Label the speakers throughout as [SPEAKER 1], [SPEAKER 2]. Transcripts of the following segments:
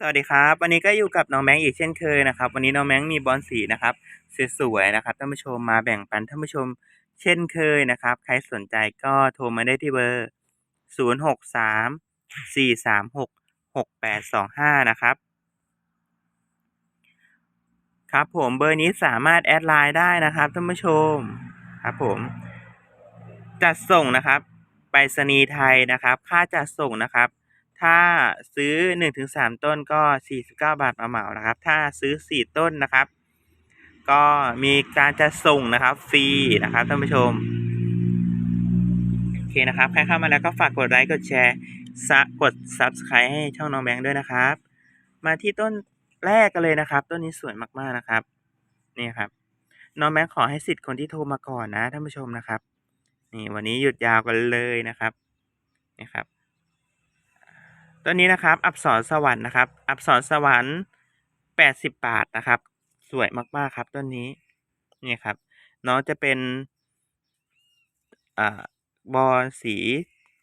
[SPEAKER 1] สวัสดีครับ วันนี้ก็อยู่กับน้องแมงอีกเช่นเคยนะครับ วันนี้น้องแมงมีบอลสีนะครับสวยๆนะครับท่านผู้ชมมาแบ่งปันท่านผู้ชมเช่นเคยนะครับ ใครสนใจก็โทรมาได้ที่เบอร์ 0 6 3 4 3 6 6 8 2 5 นะครับ ครับผมเบอร์นี้สามารถแอดไลน์ได้นะครับท่านผู้ชมครับผมจัดส่งนะครับไปรษณีย์ไทยนะครับ ค่าจัดส่งนะครับ ถ้าซื้อ 1-3 ต้นก็ 49 บาทเหมานะครับ ถ้าซื้อ 4 ต้นนะครับ ก็มีการจัดส่งนะครับฟรีนะครับท่านผู้ชมโอเคนะครับใครเข้ามาแล้วก็ฝากกดไลค์กดแชร์ซะกด Subscribe ให้ช่องน้องแบงค์ด้วยนะครับ มาที่ต้นแรกกันเลยนะครับ ต้นนี้สวยมากๆนะครับนี่ครับน้องแบงค์ขอให้สิทธิ์คนที่โทรมาก่อนนะท่านผู้ชมนะครับ นี่วันนี้หยุดยาวกันเลยนะครับนี่ครับ ต้นนี้นะครับ อับสรสวรรค์นะครับ อับสรสวรรค์แปดสิบบาทนะครับ สวยมากๆครับต้นนี้นี่ครับน้องจะเป็นอ่าบอลสี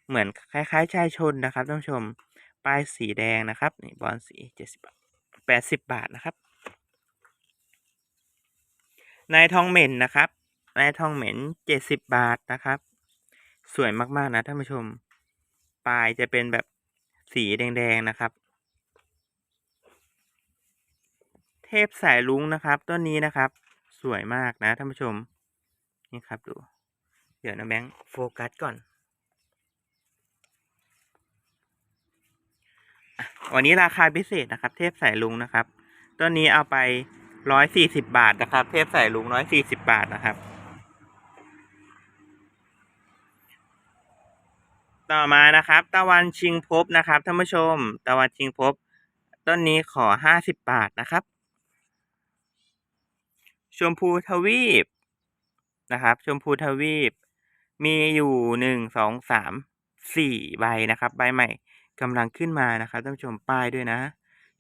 [SPEAKER 1] เหมือนคล้ายๆชายชนนะครับท่านผู้ชมป้ายสีแดงนะครับนี่บอลสีเจ็ดสิบแปดสิบบาทนะครับนายทองเหม็นนะครับนายทองเหม็นเจ็ดสิบบาทนะครับ สวยมากๆนะท่านผู้ชม ปลายจะเป็นแบบ สีแดงๆนะครับ เทพสายลุงนะครับต้นนี้นะครับ สวยมากนะท่านผู้ชม นี่ครับดู เดี๋ยวนะแบงค์โฟกัสก่อนวันนี้ราคาพิเศษนะครับ เทพสายลุงนะครับต้นนี้เอาไปร้อยสี่สิบบาทนะครับ เทพสายลุงร้อยสี่สิบบาทนะครับ ต่อมานะครับ ตะวันชิงภพนะครับท่านผู้ชม ตะวันชิงภพต้นนี้ขอห้าสิบบาทนะครับ ชมพูทวีปนะครับ ชมพูทวีป มีอยู่หนึ่งสองสามสี่ใบนะครับ ใบใหม่กำลังขึ้นมานะครับท่านผู้ชมป้ายด้วยนะ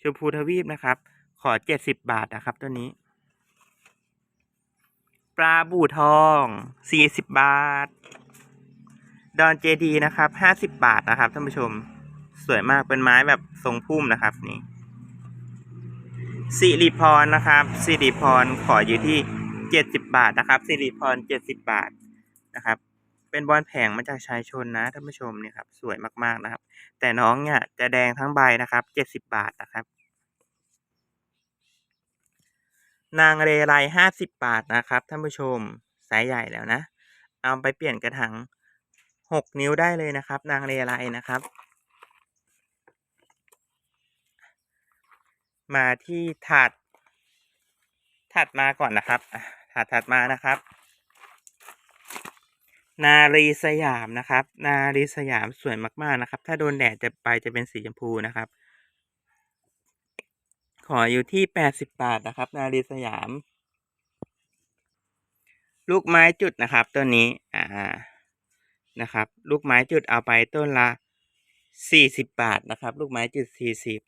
[SPEAKER 1] ชมพูทวีปนะครับ ขอเจ็ดสิบบาทนะครับต้นนี้ ปลาบู่ทองสี่สิบบาท ดอนเจดีนะครับห้าสิบบาทนะครับท่านผู้ชม สวยมากเป็นไม้แบบทรงพุ่มนะครับนี่สิริพรนะครับสิริพรขออยู่ที่เจ็ดสิบบาทนะครับสิริพรเจ็ดสิบบาทนะครับ เป็นบอลแผงมาจากชายชนนะท่านผู้ชมเนี่ยครับสวยมากๆนะครับ แต่น้องเนี่ยจะแดงทั้งใบนะครับเจ็ดสิบบาทนะครับ นางเรไรห้าสิบบาทนะครับท่านผู้ชมสายใหญ่แล้วนะ เอาไปเปลี่ยนกระถาง หกนิ้วได้เลยนะครับ นางเรไรนะครับ มาที่ถัดถัดมาก่อนนะครับถัดถัดมานะครับ นารีสยามนะครับ นารีสยามสวยมากๆนะครับ ถ้าโดนแดดจะไปจะเป็นสีชมพูนะครับ ขออยู่ที่แปดสิบบาทนะครับ นารีสยาม ลูกไม้จุดนะครับต้นนี้ อ่า นะครับ ลูกไม้จุดเอาไปต้นละสี่สิบบาทนะครับ ลูกไม้จุดสี่สิบ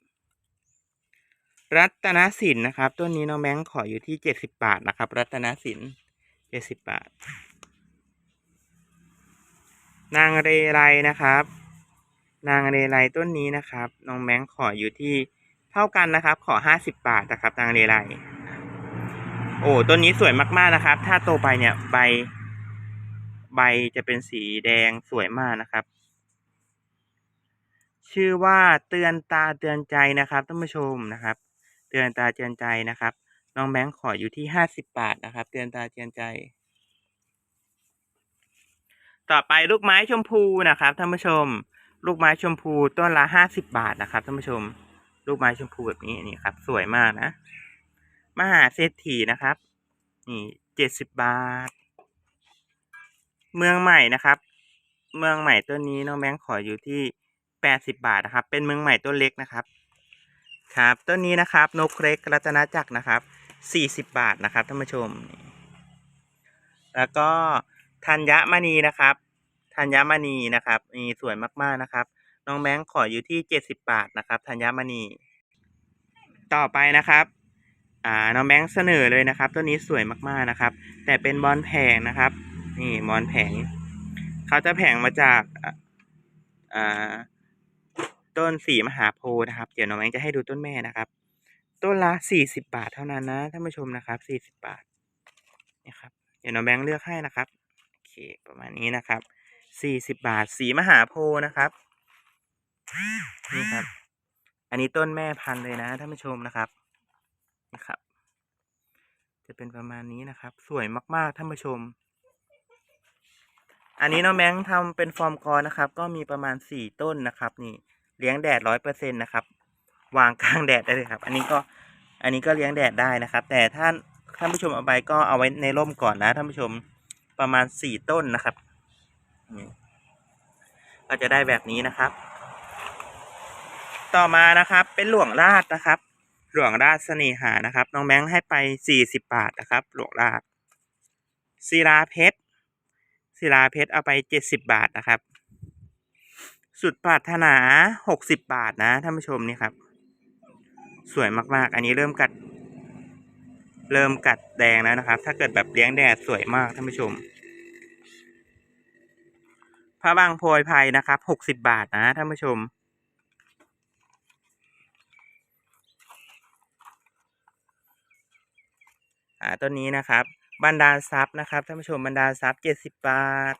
[SPEAKER 1] รัตนสินนะครับ ต้นนี้น้องแบงค์ขออยู่ที่เจ็ดสิบบาทนะครับ รัตนสินเจ็ดสิบบาท นางเรไรนะครับ นางเรไรต้นนี้นะครับน้องแบงค์ขออยู่ที่เท่ากันนะครับ ขอห้าสิบบาทนะครับ นางเรไรโอ้ต้นนี้สวยมากๆนะครับ ถ้าโตไปเนี่ยใบ ใบจะเป็นสีแดงสวยมากนะครับ ชื่อว่าเตือนตาเตือนใจนะครับท่านผู้ชมนะครับ เตือนตาเตือนใจนะครับ น้องแบงค์ขออยู่ที่ห้าสิบบาทนะครับ เตือนตาเตือนใจ ต่อไปลูกไม้ชมพูนะครับท่านผู้ชม ลูกไม้ชมพูต้นละห้าสิบบาทนะครับท่านผู้ชม ลูกไม้ชมพูแบบนี้นี่ครับ สวยมากนะ มหาเศรษฐีนะครับ นี่เจ็ดสิบบาท เมืองใหม่นะครับ เมืองใหม่ต้นนี้น้องแบงค์ขออยู่ที่แปดสิบบาทนะครับ เป็นเมืองใหม่ต้นเล็กนะครับ ครับต้นนี้นะครับนกเล็กรัตนจักรนะครับสี่สิบบาทนะครับท่านผู้ชม แล้วก็ธัญมณีนะครับธัญมณีนะครับนี่สวยมากๆนะครับ น้องแบงค์ขออยู่ที่เจ็ดสิบบาทนะครับธัญมณี ต่อไปนะครับอ่าน้องแบงค์เสนอเลยนะครับต้นนี้สวยมากๆนะครับ แต่เป็นบอลแผงนะครับ นี่บอลแผง เขาจะแผงมาจากต้นสีมหาโพธิ์นะครับ เดี๋ยวน้องแมงจะให้ดูต้นแม่นะครับ ต้นละสี่สิบาทเท่านั้นนะท่านผู้ชมนะครับสี่สิบาทนี่ครับเดี๋ยวน้องแบงค์เลือกให้นะครับโอเคประมาณนี้นะครับสี่สิบาทสีมหาโพธิ์นะครับนี่ครับ อันนี้ต้นแม่พันธุ์เลยนะท่านผู้ชมนะครับนะครับ จะเป็นประมาณนี้นะครับ สวยมากๆท่านผู้ชม อันนี้น้องแบงทำเป็นฟอร์มกอนะครับ ก็มีประมาณสี่ต้นนะครับ นี่เลี้ยงแดดร้อยเปอร์เซ็นต์นะครับ วางกลางแดดได้เลยครับ อันนี้ก็อันนี้ก็เลี้ยงแดดได้นะครับ แต่ท่านท่านผู้ชมเอาไปก็เอาไว้ในร่มก่อนนะท่านผู้ชมประมาณสี่ต้นนะครับนี่ก็จะได้แบบนี้นะครับ ต่อมานะครับ เป็นหลวงราชนะครับ หลวงราชเสน่หานะครับ น้องแบงให้ไปสี่สิบบาทนะครับ หลวงราชศิลาเพชร ศิลาเพชรเอาไปเจ็ดสิบบาทนะครับ สุดปรารถนาหกสิบบาทนะท่านผู้ชมนี่ครับ สวยมากๆ อันนี้เริ่มกัด เริ่มกัดแดงแล้วนะครับ ถ้าเกิดแบบเลี้ยงแดดสวยมากท่านผู้ชมพระบางโพยไพรนะครับหกสิบบาทนะท่านผู้ชมต้นนี้นะครับ บรรดาลทรัพย์นะครับท่านผู้ชมบรรดาลทรัพย์เจ็ดสิบบาท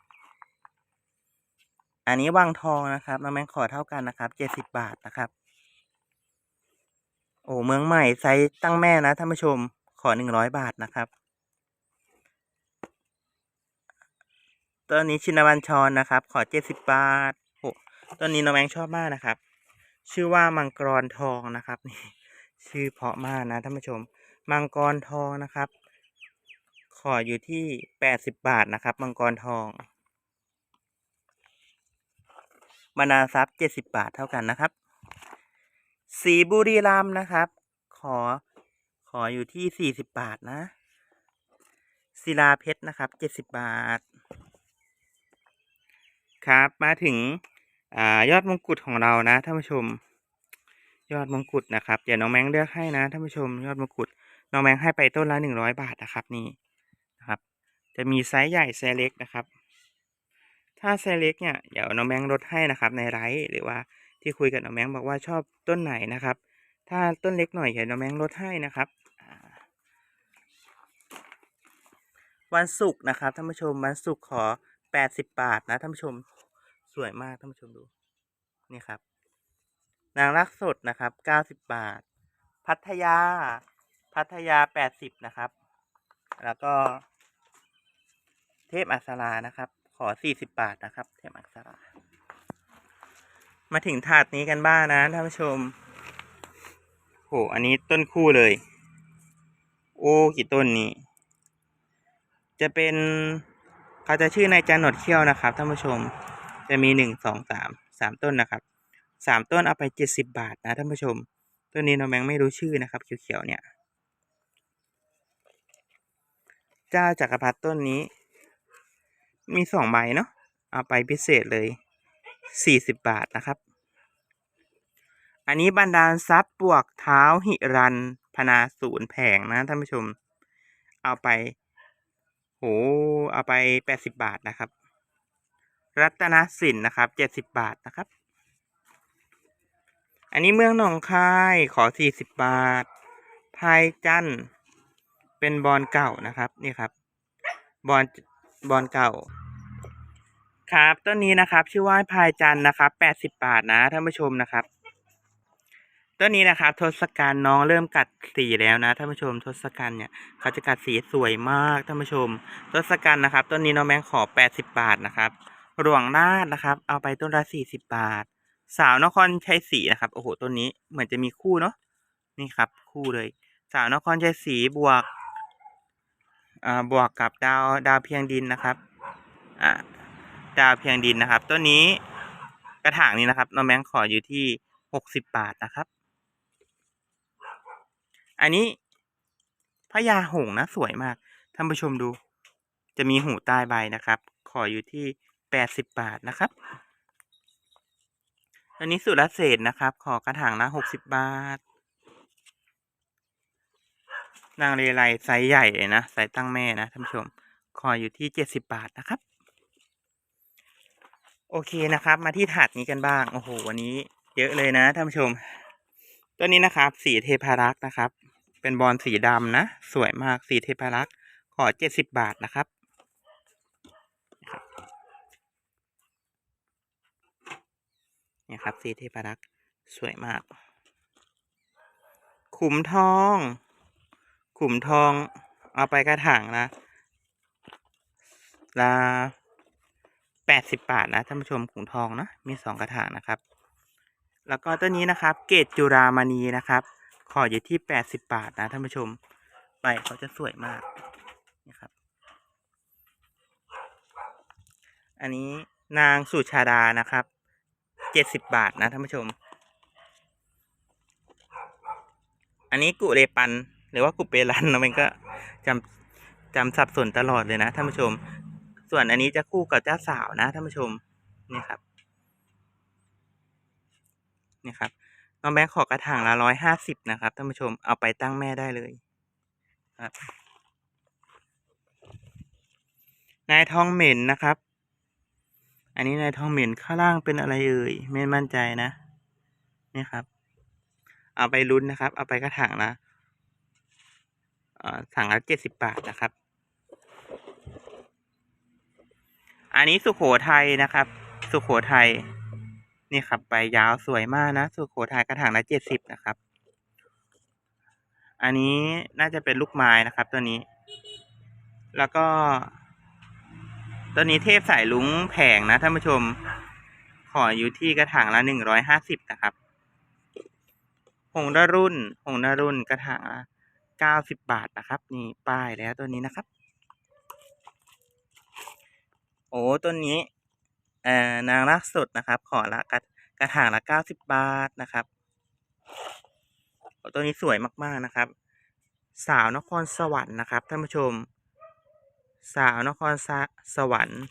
[SPEAKER 1] อันนี้วังทองนะครับน้องแมงขอเท่ากันนะครับเจ็ดสิบบาทนะครับ โอ้เมืองใหม่ไซส์ตั้งแม่นะท่านผู้ชมขอหนึ่งร้อยบาทนะครับต้นนี้ชินบัญชรนะครับ ขอเจ็ดสิบบาทโอ้ต้นนี้น้องแมงชอบมากนะครับ ชื่อว่ามังกรทองนะครับนี่ชื่อเพาะมากนะท่านผู้ชม มังกรทองนะครับ ออยู่ที่แปดสิบบาทนะครับ มังกรทองบรรดาทรัพย์เจ็ดสิบบาทเท่ากันนะครับ สีบุรีรัมนะครับ ขอขออยู่ที่สี่สิบบาทนะศิลาเพชรนะครับเจ็ดสิบบาท ครับมาถึงอ่ายอดมงกุฎของเรานะท่านผู้ชม ยอดมงกุฎนะครับเดี๋ยวน้องแมงเลือกให้นะท่านผู้ชม ยอดมงกุฎน้องแมงให้ไปต้นละหนึ่งร้อยบาทนะครับนี่ จะมีไซส์ใหญ่ไซส์เล็กนะครับ ถ้าไซส์เล็กเนี่ยเดี๋ยวน้องแมงลดให้นะครับ ในไลฟ์หรือว่าที่คุยกับน้องแมงบอกว่าชอบต้นไหนนะครับ ถ้าต้นเล็กหน่อยเดี๋ยวน้องแมงลดให้นะครับวันศุกร์นะครับท่านผู้ชมวันศุกร์ขอแปดสิบบาทนะท่านผู้ชมสวยมากท่านผู้ชมดูนี่ครับ นางรักสดนะครับเก้าสิบบาท พัทยา พัทยาแปดสิบนะครับ แล้วก็ พอักษรานะครับ ขอสี่สิบบาทนะครับ เทพอักษรา มาถึงถาดนี้กันบ้างนะท่านผู้ชมโหอันนี้ต้นคู่เลย โอ้กี่ต้นนี้ จะเป็นเขาจะชื่อนายจันหนดเขี้ยวนะครับท่านผู้ชม จะมีหนึ่งสองสามสามต้นนะครับสามต้นเอาไปเจ็ดสิบบาทนะท่านผู้ชม ต้นนี้น้องแบงไม่รู้ชื่อนะครับเขียวๆเนี่ย เจ้าจักรพรรดิต้นนี้ มีสองใบเนาะเอาไปพิเศษเลยสี่สิบบาทนะครับ อันนี้บรรดาลทรัพย์ปวกเท้าหิรันพนาศูนย์แผงนะท่านผู้ชม เอาไปโหเอาไปแปดสิบบาทนะครับ รัตนสินนะครับเจ็ดสิบบาทนะครับ อันนี้เมืองหนองคายขอสี่สิบบาทพายจันเป็นบอลเก่านะครับ นี่ครับ บอลบอลเก่า ครับต้นนี้นะครับ ชื่อว่าพายจันนะครับแปดสิบบาทนะท่านผู้ชมนะครับต้นนี้นะครับ ทศกัณฐ์น้องเริ่มกัดสีแล้วนะท่านผู้ชม ทศกัณฐ์เนี่ยเขาจะกัดสีสวยมากท่านผู้ชม ทศกัณฐ์นะครับต้นนี้น้องแบงขอแปดสิบบาทนะครับหลวงนาดนะครับ เอาไปต้นละสี่สิบบาท สาวนครชัยศรีนะครับโอ้โหต้นนี้เหมือนจะมีคู่เนาะนี่ครับ คู่เลย สาวนครชัยศรีบวกอ่าบวกกับดาวดาวเพียงดินนะครับอ่า ดาวเพียงดินนะครับ ต้นนี้กระถางนี้นะครับน้องแบงค์ขออยู่ที่หกสิบบาทนะครับ อันนี้พญาหงนะสวยมากท่านผู้ชมดู จะมีหูใต้ใบนะครับ ขออยู่ที่แปดสิบบาทนะครับ อันนี้สุรเศษนะครับ ขอกระถางละหกสิบบาท นางเรไลไซส์ใหญ่เลยนะไซส์ตั้งแม่นะท่านผู้ชม ขออยู่ที่เจ็ดสิบบาทนะครับ โอเคนะครับ มาที่ถาดนี้กันบ้าง โอ้โห วันนี้เยอะเลยนะท่านผู้ชม ตัวนี้นะครับ สีเทพารักษ์นะครับ เป็นบอลสีดำนะ สวยมากสีเทพารักษ์ขอเจ็ดสิบบาทนะครับ เนี่ยครับสีเทพารักษ์สวยมาก ขุมทอง ขุมทอง เอาไปกระถางละละ แปดสิบบาทนะท่านผู้ชมขุมทองนะมีสองกระถางนะครับ แล้วก็ตัวนี้นะครับ เกตจุรามณีนะครับ ขออยู่ที่แปดสิบบาทนะท่านผู้ชมใบเขาจะสวยมากนี่ครับ อันนี้นางสุชาดานะครับเจ็ดสิบบาทนะท่านผู้ชม อันนี้กุเรปัน หรือว่ากุเปรันเราเองก็จำจำสับสนตลอดเลยนะท่านผู้ชม ส่วนอันนี้จะคู่กับเจ้าสาวนะท่านผู้ชมนี่ครับนี่ครับน้องแบงค์ขอกระถางละร้อยห้าสิบนะครับท่านผู้ชมเอาไปตั้งแม่ได้เลยครับนายทองเหม็นนะครับ อันนี้นายทองเหม็นข้างล่างเป็นอะไรเอ่ยไม่มั่นใจนะนี่ครับ เอาไปลุ้นนะครับ เอาไปกระถางละเอ่อถังละเจ็ดสิบบาทนะครับ อันนี้สุโขทัยนะครับ สุโขทัยนี่ครับใบยาวสวยมากนะ สุโขทัยกระถางละเจ็ดสิบนะครับ อันนี้น่าจะเป็นลูกไม้นะครับ ตัวนี้ แล้วก็ ตัวนี้เทพสายลุงแผงนะท่านผู้ชม ขออยู่ที่กระถางละหนึ่งร้อยห้าสิบนะครับ หงดารุ่น หงดารุ่นกระถางละเก้าสิบบาทนะครับ นี่ป้ายแล้วตัวนี้นะครับ โอ้ต้นนี้เอ่อนางรักสดนะครับ ขอละกระกระถางละเก้าสิบบาทนะครับโอ้ตัวนี้สวยมากๆนะครับ สาวนครสวรรค์นะครับท่านผู้ชม สาวนครสสวรรค์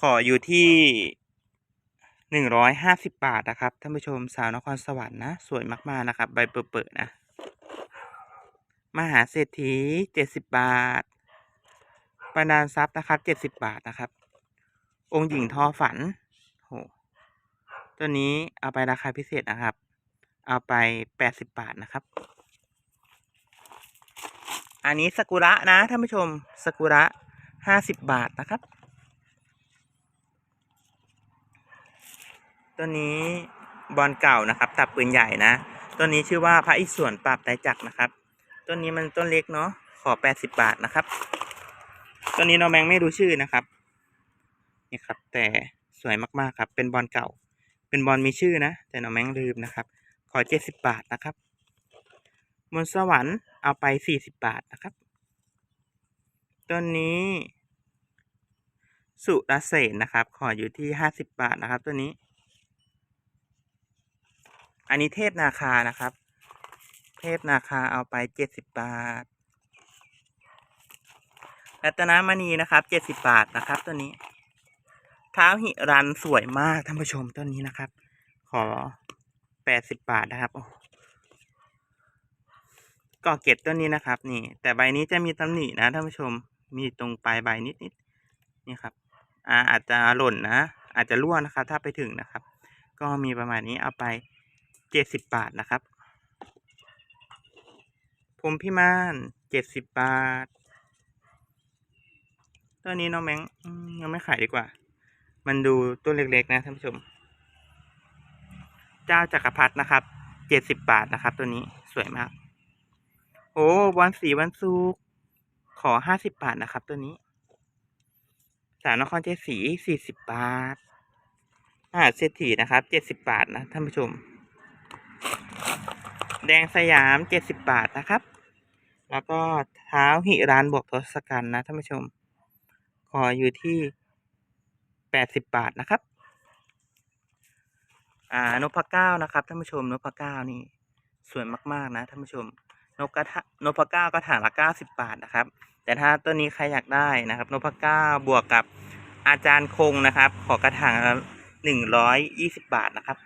[SPEAKER 1] ขออยู่ที่หนึ่งร้อยห้าสิบบาทนะครับท่านผู้ชมสาวนครสวรรค์นะสวยมากๆนะครับ ใบเปิดๆนะมหาเศรษฐีเจ็ดสิบบาทประดานทรัพย์นะครับเจ็ดสิบบาทนะครับ องค์หญิงทอฝันโหตัวนี้เอาไปราคาพิเศษนะครับ เอาไปแปดสิบบาทนะครับ อันนี้สกุระนะท่านผู้ชมสกุระห้าสิบบาทนะครับ ตัวนี้บอลเก่านะครับตับปืนใหญ่นะ ตัวนี้ชื่อว่าพระอิศวรปราบไตจักนะครับต้นนี้มันต้นเล็กเนาะขอแปดสิบบาทนะครับ ตัวนี้น้องแมงไม่รู้ชื่อนะครับ นี่ครับ แต่สวยมากๆครับ เป็นบอลเก่า เป็นบอลมีชื่อนะ แต่น้องแมงลืมนะครับ ขอเจ็ดสิบบาทนะครับมนสวรรค์เอาไปสี่สิบบาทนะครับต้นนี้ สุรเสนนะครับ ขออยู่ที่ห้าสิบบาทนะครับตัวนี้ อันนี้เทพนาคานะครับ เทพนาคาเอาไปเจ็ดสิบบาทรัตนมณีนะครับเจ็ดสิบบาทนะครับตัวนี้ ท้าหิรันสวยมากท่านผู้ชมต้นนี้นะครับ ขอแปดสิบบาทนะครับโอ้ก่อเก็บต้นนี้นะครับ นี่ แต่ใบนี้จะมีตำหนินะท่านผู้ชมมีตรงปลายใบนิดนิดนี่ครับอ่าอาจจะหล่นนะ อาจจะร่วงนะครับ ถ้าไปถึงนะครับ ก็มีประมาณนี้เอาไปเจ็ดสิบบาทนะครับพรหมพิมานเจ็ดสิบบาท ตัวนี้น้องแมงยังไม่ขายดีกว่า มันดูตัวเล็กๆนะท่านผู้ชม เจ้าจักรพรรดินะครับ เจ็ดสิบบาทนะครับ ตัวนี้สวยมาก โอ้วันสีวันศุกขอห้าสิบบาทนะครับ ตัวนี้ สาวนครเจสีสี่สิบบาทมหาเศรษฐีนะครับเจ็ดสิบบาทนะท่านผู้ชม แดงสยามเจ็ดสิบบาทนะครับ แล้วก็เท้าหิรานบวกทศกัณฐ์นะท่านผู้ชม ขออยู่ที่ แปดสิบบาทนะครับ อ่านพเก้านะครับท่านผู้ชมนพเก้านี่สวยมาก ๆ นะท่านผู้ชม นกกระทะนพเก้าก็ถางละเก้าสิบบาทนะครับ แต่ถ้าตัวนี้ใครอยากได้นะครับ นพเก้าบวกกับอาจารย์คงนะครับ ขอกระถางหนึ่งร้อยยี่สิบบาทนะครับ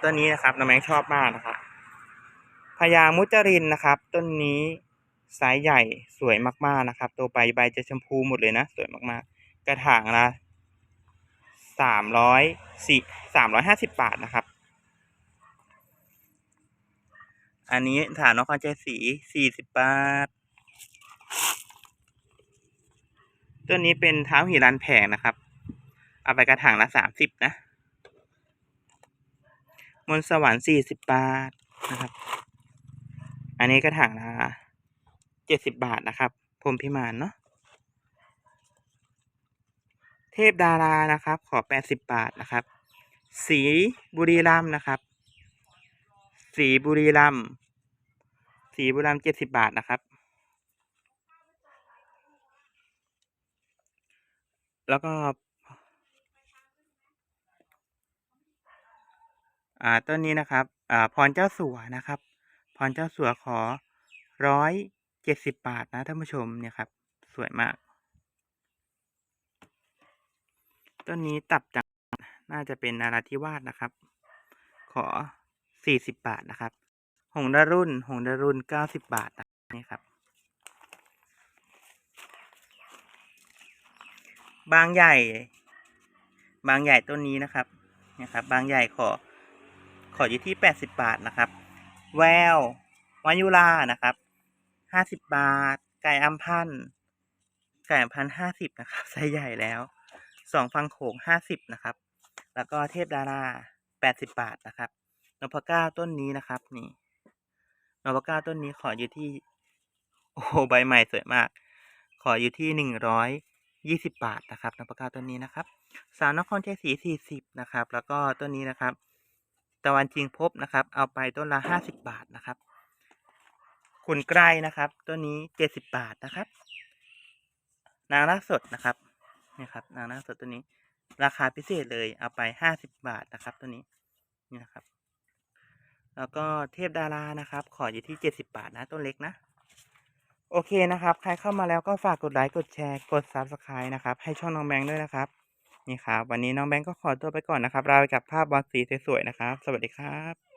[SPEAKER 1] ตัวนี้นะครับน้องแมงชอบมากนะครับพญามุจรินนะครับ ต้นนี้ไซส์ใหญ่สวยมากๆนะครับ ตัวใบใบจะชมพูหมดเลยนะ สวยมากๆก ระถางละสามร้อยสี่สามร้อยห้าสิบบาทนะครับ อันนี้ฐานนครชัยศรีสี่สิบบาท ตัวนี้เป็นเท้าหิรันแผงนะครับ เอาไปกระถางละสามสิบนะ มนสวรรค์สี่สิบบาทนะครับ อันนี้กระถางละเจ็ดสิบบาทนะครับพรมพิมานเนาะ เทพดารานะครับ ขอแปดสิบบาทนะครับ สีบุรีรัมนะครับ สีบุรีรัมสีบุรีรัมเจ็ดสิบาทนะครับ แล้วก็อ่าต้นนี้นะครับอ่าพรเจ้าสัวนะครับ พรเจ้าสัวขอร้อยเจ็ดสิบบาทนะท่านผู้ชมเนี่ยครับ สวยมาก ต้นนี้ตับจังน่าจะเป็นนาราธิวาสนะครับ ขอสี่สิบบาทนะครับ หงดารุ่น หงดารุ่นเก้าสิบบาทนะนี่ครับ บางใหญ่ บางใหญ่ต้นนี้นะครับนี่ยครับ บางใหญ่ขอ ขออยู่ที่แปดสิบบาทนะครับ แวววายุรานะครับห้าสิบบาท ไก่อัมพันไก่อัมพันห้าสิบนะครับไซส์ใหญ่แล้ว สองฟังโขงห้าสิบนะครับ แล้วก็เทพดาราแปดสิบบาทนะครับนพก้าต้นนี้นะครับ นี่นพก้าต้นนี้ขออยู่ที่ โอ้ใบใหม่สวยมาก ขออยู่ที่หนึ่งร้อยยี่สิบบาทนะครับนพก้าต้นนี้นะครับ สาวนครชัยศรีสี่สิบนะครับ แล้วก็ต้นนี้นะครับ ตะวันจริงพบนะครับ เอาไปต้นละห้าสิบบาทนะครับขุนไกรนะครับ ต้นนี้เจ็ดสิบบาทนะครับ นางรากสดนะครับ นี่ครับนางรากสดตัวนี้ ราคาพิเศษเลยเอาไปห้าสิบบาทนะครับ ตัวนี้นี่นะครับ แล้วก็เทพดารานะครับ ขออยู่ที่เจ็ดสิบาทนะต้นเล็กนะโอเคนะครับ ใครเข้ามาแล้วก็ฝากกดไลค์กดแชร์กด subscribe นะครับ ให้ช่องน้องแบงค์ด้วยนะครับ นี่ครับ วันนี้น้องแบงค์ก็ขอตัวไปก่อนนะครับเราไปกับภาพบอลสีสวยๆนะครับ สวัสดีครับ